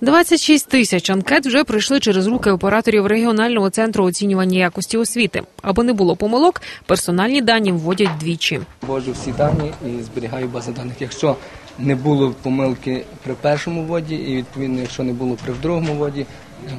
26 тисяч анкет вже пройшли через руки операторів регіонального центру оцінювання якості освіти. Аби не було помилок, персональні дані вводять двічі. Ввожу всі дані і зберігаю бази даних. Якщо не було помилки при першому вводі, і відповідно, якщо не було при другому вводі,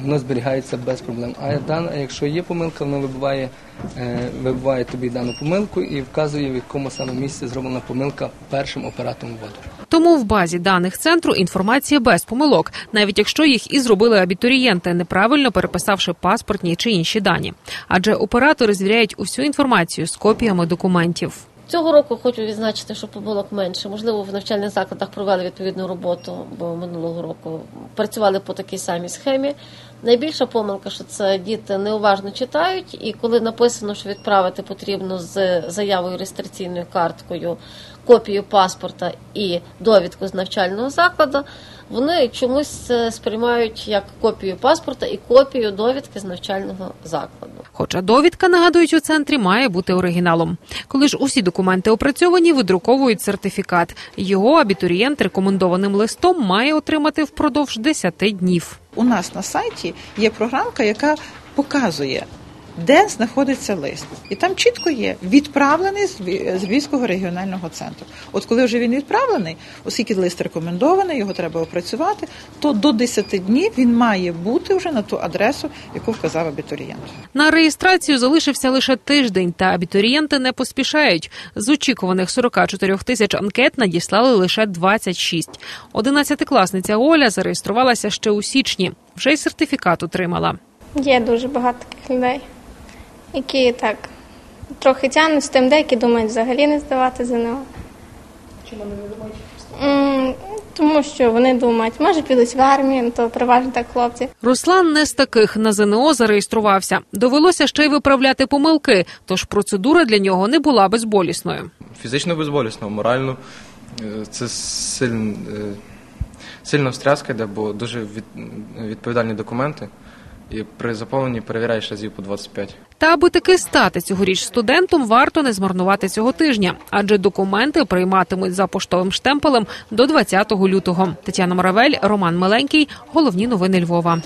воно зберігається без проблем. А якщо є помилка, воно вибиває, е, вибиває тобі дану помилку і вказує, в якому саме місці зроблена помилка першим оператором вводу. Тому в базі даних центру інформація без помилок, навіть якщо їх і зробили абітурієнти, неправильно переписавши паспортні чи інші дані. Адже оператори звіряють усю інформацію з копіями документів. Цього року хочу відзначити, що помилок менше. Можливо, в навчальних закладах провели відповідну роботу, бо минулого року працювали по такій самій схемі. Найбільша помилка, що це діти неуважно читають, і коли написано, що відправити потрібно з заявою реєстраційною карткою, копію паспорта і довідку з навчального закладу, вони чомусь сприймають як копію паспорта і копію довідки з навчального закладу. Хоча довідка, нагадують у центрі, має бути оригіналом. Коли ж усі документи опрацьовані, видруковують сертифікат. Його абітурієнт рекомендованим листом має отримати впродовж 10 днів. У нас на сайті є програмка, яка показує, де знаходиться лист, і там чітко є відправлений з Львів- Львівського регіонального центру. От коли вже він відправлений, оскільки лист рекомендований, його треба опрацювати, то до 10 днів він має бути вже на ту адресу, яку вказав абітурієнт. На реєстрацію залишився лише тиждень, та абітурієнти не поспішають. З очікуваних 44 тисяч анкет надіслали лише 26. Одинадцятикласниця Оля зареєструвалася ще у січні. Вже й сертифікат отримала. Є дуже багато таких людей, які так трохи тягнуть з тим, деякі думають взагалі не здавати ЗНО. Чому вони не думають? Тому що вони думають, може підуть в армію, то переважно так хлопці. Руслан не з таких на ЗНО зареєструвався. Довелося ще й виправляти помилки, тож процедура для нього не була безболісною. Фізично безболісно, морально е, це сильн, е, сильна встряска йде, бо дуже від, відповідальні документи. І при заповненні перевіряєш разів по 25. Та аби таки стати цьогоріч студентом, варто не змарнувати цього тижня, адже документи прийматимуть за поштовим штемпелем до 20 лютого. Тетяна Моравель, Роман Миленький. Головні новини Львова.